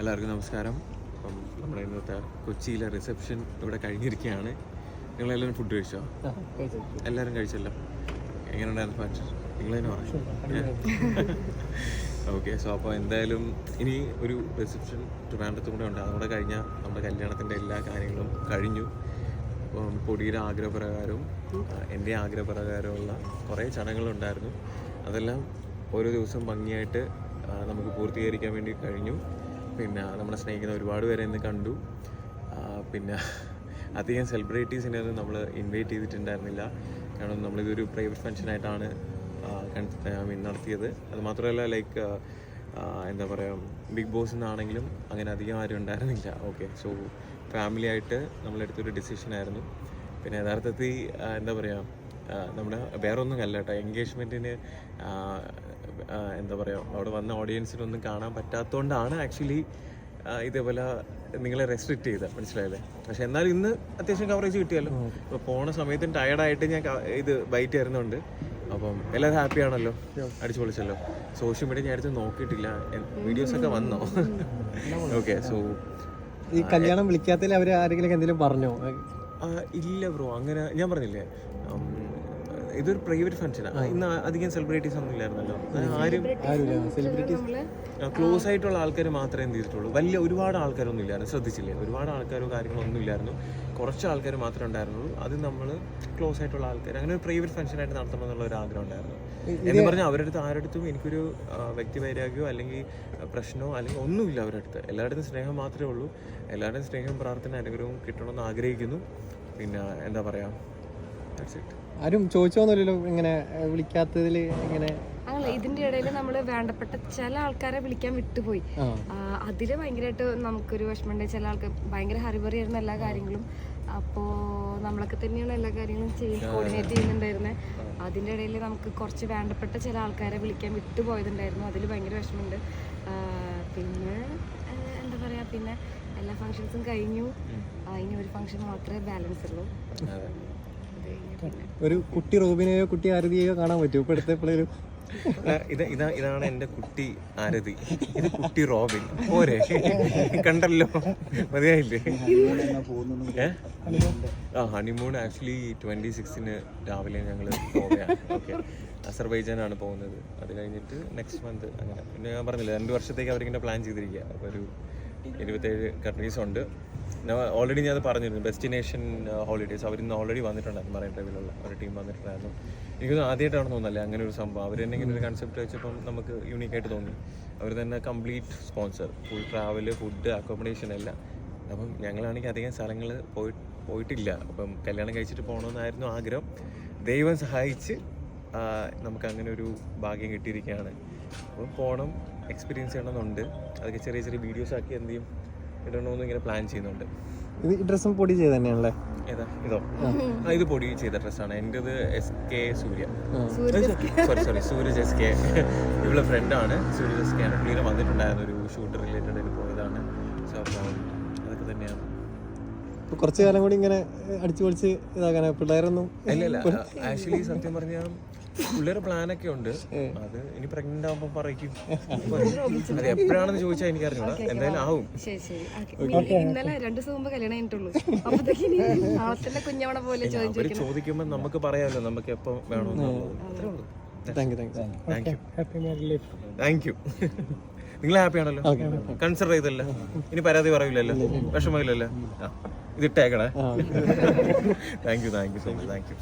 എല്ലാവർക്കും നമസ്കാരം. അപ്പം നമ്മുടെ ഇന്നത്തെ കൊച്ചിയിലെ റിസപ്ഷൻ ഇവിടെ കഴിഞ്ഞിരിക്കുകയാണ്. നിങ്ങളെല്ലാവരും ഫുഡ് കഴിച്ചോ? എല്ലാവരും കഴിച്ചല്ലോ. എങ്ങനെയുണ്ടായിരുന്നു ഫാക്ഷൻ നിങ്ങൾ തന്നെ പറഞ്ഞു ഓക്കെ സോ അപ്പോൾ എന്തായാലും ഇനി ഒരു റിസപ്ഷൻ ട്രിവാൻഡ്രത്തും കൂടെ ഉണ്ട്. അതുകൂടെ കഴിഞ്ഞാൽ നമ്മുടെ കല്യാണത്തിന്റെ എല്ലാ കാര്യങ്ങളും കഴിഞ്ഞു. അപ്പം പൊടിയുടെ ആഗ്രഹപ്രകാരവും എന്റെ ആഗ്രഹപ്രകാരമുള്ള കുറേ ചടങ്ങുകളുണ്ടായിരുന്നു. അതെല്ലാം ഓരോ ദിവസം ഭംഗിയായിട്ട് നമുക്ക് പൂർത്തീകരിക്കാൻ വേണ്ടി കഴിഞ്ഞു. പിന്നെ നമ്മളെ സ്നേഹിക്കുന്ന ഒരുപാട് പേരെ ഇന്ന് കണ്ടു. പിന്നെ അധികം സെലിബ്രിറ്റീസിനെ ഒന്നും നമ്മൾ ഇൻവൈറ്റ് ചെയ്തിട്ടുണ്ടായിരുന്നില്ല. കാരണം നമ്മളിതൊരു പ്രൈവറ്റ് ഫംഗ്ഷനായിട്ടാണ് നടത്തിയത്. അത് മാത്രമല്ല ലൈക്ക് എന്താ പറയുക ബിഗ് ബോസ് നിന്നാണെങ്കിലും അങ്ങനെ അധികം ആരും ഉണ്ടായിരുന്നില്ല. ഓക്കെ സോ ഫാമിലി ആയിട്ട് നമ്മളെടുത്തൊരു ഡിസിഷനായിരുന്നു പിന്നെ യഥാർത്ഥത്തിൽ എന്താ പറയുക നമ്മുടെ വേറെ ഒന്നും അല്ല കേട്ടോ എൻഗേജ്മെന്റിന് എന്താ പറയുക അവിടെ വന്ന ഓഡിയൻസിനൊന്നും കാണാൻ പറ്റാത്തതുകൊണ്ടാണ് ആക്ച്വലി ഇതേപോലെ നിങ്ങളെ റെസ്ട്രിക്ട് ചെയ്ത മനസ്സിലായില്ലേ? പക്ഷെ എന്നാലും ഇന്ന് അത്യാവശ്യം കവറേജ് കിട്ടിയല്ലോ. ഇപ്പോൾ പോണ സമയത്തും ടയർഡായിട്ട് ഞാൻ ഇത് ബൈറ്റ് ചേരുന്നുണ്ട് അപ്പം എല്ലാവരും ഹാപ്പി ആണല്ലോ? അടിച്ചു പൊളിച്ചല്ലോ സോഷ്യൽ മീഡിയ ഞാൻ അടുത്ത് നോക്കിയിട്ടില്ല. വീഡിയോസ് ഒക്കെ വന്നോ? ഓക്കെ സോ ഈ കല്യാണം വിളിക്കാത്തതിൽ അവർ ആരെങ്കിലും എന്തെങ്കിലും പറഞ്ഞോ? ഇല്ല ബ്രോ. അങ്ങനെ ഞാൻ പറഞ്ഞില്ലേ? ഇതൊരു പ്രൈവറ്റ് ഫംഗ്ഷനാണ് ഇന്ന് അധികം സെലിബ്രിറ്റീസ് ഒന്നും ഇല്ലായിരുന്നല്ലോ. ആരും ക്ലോസ് ആയിട്ടുള്ള ആൾക്കാർ മാത്രമേ എന്ത് ചെയ്തിട്ടുള്ളൂ. വലിയ ഒരുപാട് ആൾക്കാരൊന്നും ഇല്ലായിരുന്നു. ശ്രദ്ധിച്ചില്ലേ? ഒരുപാട് ആൾക്കാരോ കാര്യങ്ങളോ ഒന്നും ഇല്ലായിരുന്നു. കുറച്ച് ആൾക്കാർ മാത്രമേ ഉണ്ടായിരുന്നുള്ളൂ. അത് നമ്മൾ ക്ലോസ് ആയിട്ടുള്ള ആൾക്കാർ അങ്ങനെ ഒരു പ്രൈവറ്റ് ഫംഗ്ഷനായിട്ട് നടത്തണം എന്നുള്ള ഒരു ആഗ്രഹം ഉണ്ടായിരുന്നു. എന്ന് പറഞ്ഞാൽ അവരുടെ അടുത്ത് ആരുടെ അടുത്തും എനിക്കൊരു വ്യക്തിവൈരാഗ്യമോ അല്ലെങ്കിൽ പ്രശ്നമോ അല്ലെങ്കിൽ ഒന്നുമില്ല അവരുടെ അടുത്ത്. എല്ലാവരുടെയും സ്നേഹം മാത്രമേ ഉള്ളൂ. എല്ലാവരുടെയും സ്നേഹവും പ്രാർത്ഥന അനുഗ്രഹവും കിട്ടണമെന്ന് ആഗ്രഹിക്കുന്നു. പിന്നെ എന്താ പറയുക ആരും ചോദിച്ചോന്നില്ലല്ലോ ഇങ്ങനെ വിളിക്കാത്തതിൽ ഇങ്ങനെ. ഇതിന്റെ ഇടയിൽ നമ്മൾ വേണ്ടപ്പെട്ട ചില ആൾക്കാരെ വിളിക്കാൻ വിട്ടുപോയി. അതിൽ ഭയങ്കരമായിട്ട് നമുക്കൊരു വിഷമമുണ്ട് ചില ആൾക്ക് ഭയങ്കര ഹറിബറി ആയിരുന്ന എല്ലാ കാര്യങ്ങളും. അപ്പോ നമ്മളൊക്കെ തന്നെയാണ് എല്ലാ കാര്യങ്ങളും ചെയ്ത് കോർഡിനേറ്റ് ചെയ്യുന്നുണ്ടായിരുന്നത് അതിന്റെ ഇടയിൽ നമുക്ക് കുറച്ച് വേണ്ടപ്പെട്ട ചില ആൾക്കാരെ വിളിക്കാൻ വിട്ടുപോയതുണ്ടായിരുന്നു. അതിൽ ഭയങ്കര വിഷമമുണ്ട്. പിന്നെ എന്താ പറയാ പിന്നെ എല്ലാ ഫങ്ഷൻസും കഴിഞ്ഞു. ഇനി ഒരു ഫങ്ഷൻ മാത്രമേ ബാലൻസ് ഉള്ളൂ. ഒരു കുട്ടി റോബിനെയോ കുട്ടി ആരതിയെയോ കാണാൻ പറ്റുമോ? ഇപ്പൊ അടുത്ത എപ്പോഴും ഇത് ഇതാ ഇതാണ് എന്റെ കുട്ടി ആരതി. ഇത് കുട്ടി റോബിൻ. പോരെ. കണ്ടല്ലോ. മതിയായില്ലേ? ആ ഹണിമൂൺ ആക്ച്വലി ട്വന്റി സിക്സിന് രാവിലെ ഞങ്ങൾ പോവുകയാണ്. അസർബൈജാനാണ് പോകുന്നത്. അത് കഴിഞ്ഞിട്ട് നെക്സ്റ്റ് മന്ത് അങ്ങനെ. പിന്നെ ഞാൻ പറഞ്ഞില്ല രണ്ട് വർഷത്തേക്ക് അവരിങ്ങനെ പ്ലാൻ ചെയ്തിരിക്കുക. അപ്പോൾ ഒരു ഇരുപത്തേഴ് കൺട്രീസ് ഉണ്ട്. ഓൾറെഡി ഞാൻ അത് പറഞ്ഞിരുന്നു. ഡെസ്റ്റിനേഷൻ ഹോളിഡേയ്സ് അവരിന്ന് ഓൾറെഡി വന്നിട്ടുണ്ടായിരുന്നു. മറൈൻ ഡ്രൈവിലുള്ള ഒരു ടീം വന്നിട്ടുണ്ടായിരുന്നു. എനിക്കൊന്നും ആദ്യമായിട്ടാണ് തോന്നുന്നല്ലേ അങ്ങനെ ഒരു സംഭവം. അവർ തന്നെ ഇങ്ങനെ ഒരു കൺസെപ്റ്റ് വെച്ചപ്പം നമുക്ക് യൂണീക്കായിട്ട് തോന്നി. അവർ തന്നെ complete sponsor full travel food accommodation എല്ലാം. അപ്പം ഞങ്ങളാണെങ്കിൽ അധികം സ്ഥലങ്ങൾ പോയി പോയിട്ടില്ല. അപ്പം കല്യാണം കഴിച്ചിട്ട് പോകണമെന്നായിരുന്നു ആഗ്രഹം. ദൈവം സഹായിച്ച് നമുക്ക് അങ്ങനെ ഒരു ഭാഗ്യം കിട്ടിയിരിക്കുകയാണ്. അപ്പം പോകണം എക്സ്പീരിയൻസ് ചെയ്യണമെന്നുണ്ട്. അതൊക്കെ ചെറിയ ചെറിയ വീഡിയോസ് ആക്കി എന്ത് ചെയ്യും? ഇടണമെന്ന് ഇങ്ങനെ പ്ലാൻ ചെയ്യുന്നുണ്ട്. ഇത് ഈ ഡ്രസ്സും പൊടി ചെയ്ത് തന്നെയാണല്ലേ? ഏതാ? ഇതോ? ആ ഇത് പൊടി ചെയ്ത ഡ്രസ്സാണ് എന്റെത് S K Surya. Sorry sorry Sooraj S K ഇവളുടെ ഫ്രണ്ടാണ് സൂരജ് എസ് കെ ആണ്. പുള്ളിയുടെ വന്നിട്ടുണ്ടായിരുന്നു ഒരു ഷൂട്ട് റിലേറ്റഡ് പോയതാണ്. സോ അപ്പോൾ അതൊക്കെ തന്നെയാണ്. കുറച്ചു കാലം കൂടി ഇങ്ങനെ അടിച്ചു പൊളിച്ച് ഇതാക്കാൻ പിള്ളേരൊന്നും ആക്ച്വലി സത്യം പറഞ്ഞാൽ പിള്ളേരുടെ പ്ലാനൊക്കെ ഉണ്ട്. അത് ഇനി പ്രഗ്നന്റ് ആവുമ്പോ പറയും അത് എപ്പോഴാണെന്ന് ചോദിച്ചാൽ എനിക്ക് അറിഞ്ഞൂടാ എന്തായാലും ആവും. ശരി ശരി. ഓക്കേ. ഇന്നലെ രണ്ടു ദിവസം മുമ്പ് കല്യാണം കഴിഞ്ഞിട്ടുള്ളൂ. കുഞ്ഞവണ പോലെ അവർ ചോദിക്കുമ്പോൾ നമുക്ക് പറയാമല്ലോ നമുക്ക് എപ്പം വേണമെന്ന് അത്രേ ഉള്ളൂ. താങ്ക് യു നിങ്ങൾ ഹാപ്പി ആണല്ലോ? കൺസിഡർ ചെയ്തല്ലോ. ഇനി പരാതി പറയില്ലല്ലോ വിഷമമില്ലല്ലോ? ഇതിട്ടേക്കണേ. Thank you thank you so much thank you